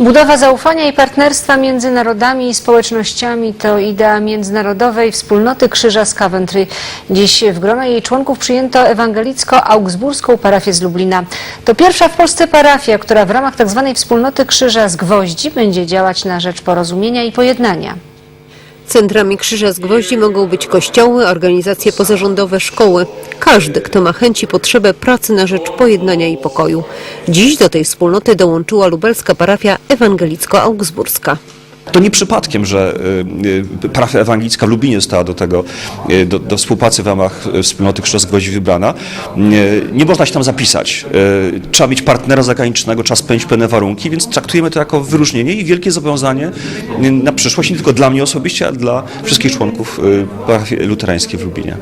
Budowa zaufania i partnerstwa między narodami i społecznościami to idea międzynarodowej wspólnoty Krzyża z Coventry. Dziś w grono jej członków przyjęto ewangelicko-augsburską parafię z Lublina. To pierwsza w Polsce parafia, która w ramach tzw. wspólnoty Krzyża z Gwoździ będzie działać na rzecz porozumienia i pojednania. Centrami Krzyża z Gwoździ mogą być kościoły, organizacje pozarządowe, szkoły. Każdy, kto ma chęć i potrzebę pracy na rzecz pojednania i pokoju. Dziś do tej wspólnoty dołączyła lubelska parafia ewangelicko-augsburska. To nie przypadkiem, że y, y, parafia ewangelicka w Lubinie została do tego, y, do, do współpracy w ramach wspólnoty Krzyż Gwoździ wybrana. Nie można się tam zapisać. Trzeba mieć partnera zagranicznego, trzeba spełnić pewne warunki, więc traktujemy to jako wyróżnienie i wielkie zobowiązanie na przyszłość, nie tylko dla mnie osobiście, ale dla wszystkich członków parafii luterańskiej w Lubinie.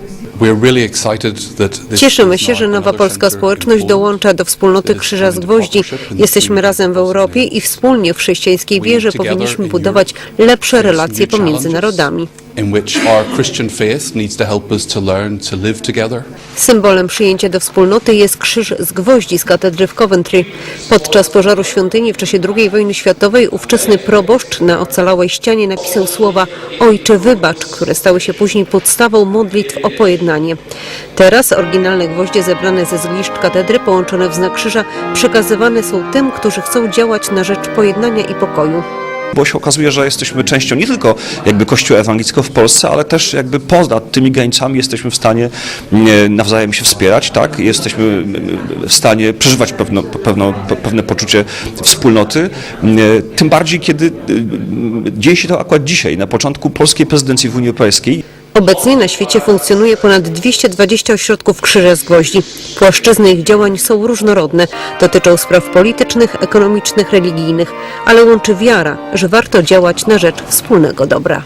Cieszymy się, że nowa polska społeczność dołącza do wspólnoty. Krzyża z Gwoździ. Jesteśmy razem w Europie i wspólnie w chrześcijańskiej wierze powinniśmy budować lepsze relacje pomiędzy narodami. In which our Christian faith needs to help us to learn to live together. Symbolem przyjęcia do wspólnoty jest krzyż z gwoździ z katedry w Coventry. Podczas pożaru świątyni w czasie II wojny światowej ówczesny proboszcz na ocalałej ścianie napisał słowa Ojcze wybacz, które stały się później podstawą modlitw o pojednanie. Teraz oryginalne gwoździe zebrane ze zgliszcz katedry połączone w znak krzyża przekazywane są tym, którzy chcą działać na rzecz pojednania i pokoju. Bo się okazuje, że jesteśmy częścią nie tylko jakby Kościoła ewangelickiego w Polsce, ale też jakby poza tymi granicami jesteśmy w stanie mm, nawzajem się wspierać, tak? Jesteśmy mm, w stanie przeżywać pewno, pewno, pewne poczucie wspólnoty. Mm, Tym bardziej, kiedy dzieje się to akurat dzisiaj, na początku polskiej prezydencji w Unii Europejskiej. Obecnie na świecie funkcjonuje ponad 220 ośrodków krzyża z gwoździ. Płaszczyzny ich działań są różnorodne, dotyczą spraw politycznych, ekonomicznych, religijnych, ale łączy wiara, że warto działać na rzecz wspólnego dobra.